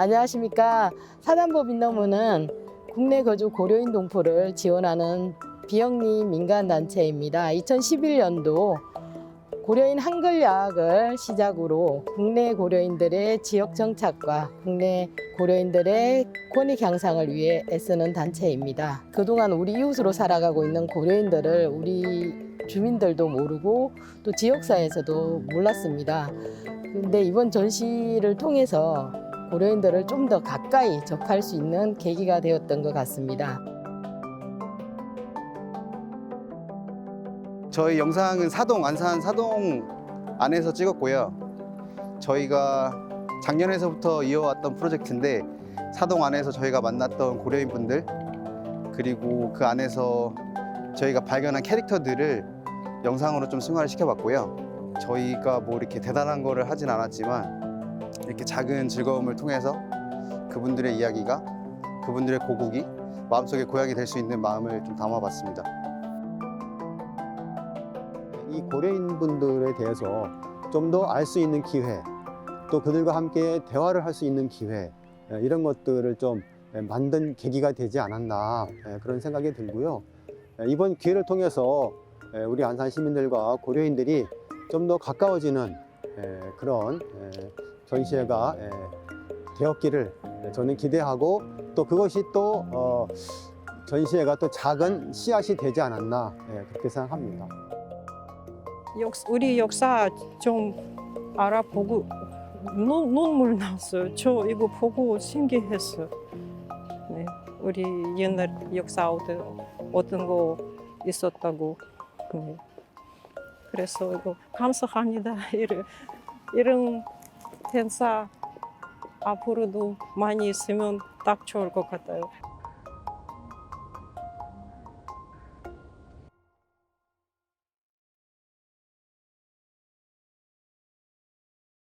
안녕하십니까. 사단법 인너무는 국내 거주 고려인 동포를 지원하는 비영리 민간단체입니다. 2011년도 고려인 한글 야학을 시작으로 국내 고려인들의 지역 정착과 국내 고려인들의 권익 향상을 위해 애쓰는 단체입니다. 그동안 우리 이웃으로 살아가고 있는 고려인들을 우리 주민들도 모르고 또 지역사회에서도 몰랐습니다. 근데 이번 전시를 통해서 고려인들을 좀 더 가까이 접할 수 있는 계기가 되었던 것 같습니다. 저희 영상은 사동 안산 사동 안에서 찍었고요. 저희가 작년에서부터 이어왔던 프로젝트인데 사동 안에서 저희가 만났던 고려인 분들 그리고 그 안에서 저희가 발견한 캐릭터들을 영상으로 좀 승화를 시켜봤고요. 저희가 뭐 이렇게 대단한 거를 하진 않았지만 이렇게 작은 즐거움을 통해서 그분들의 이야기가 그분들의 고국이 마음속에 고향이 될 수 있는 마음을 좀 담아봤습니다. 이 고려인 분들에 대해서 좀 더 알 수 있는 기회, 또 그들과 함께 대화를 할 수 있는 기회, 예, 이런 것들을 좀 예, 만든 계기가 되지 않았나 예, 그런 생각이 들고요. 예, 이번 기회를 통해서 예, 우리 안산 시민들과 고려인들이 좀 더 가까워지는 예, 그런 예, 전시회가 예, 되었기를 저는 기대하고 또 그것이 또 어, 전시회가 또 작은 씨앗이 되지 않았나 예, 그렇게 생각합니다. 역, 우리 역사 좀 알아보고 눈, 눈물 났어요. 저 이거 보고 신기했어요. 네, 우리 옛날 역사 어떤, 어떤 거 있었다고. 네. 그래서 이거 감사합니다. 이런, 이런 행사 앞으로도 많이 있으면 딱 좋을 것 같아요.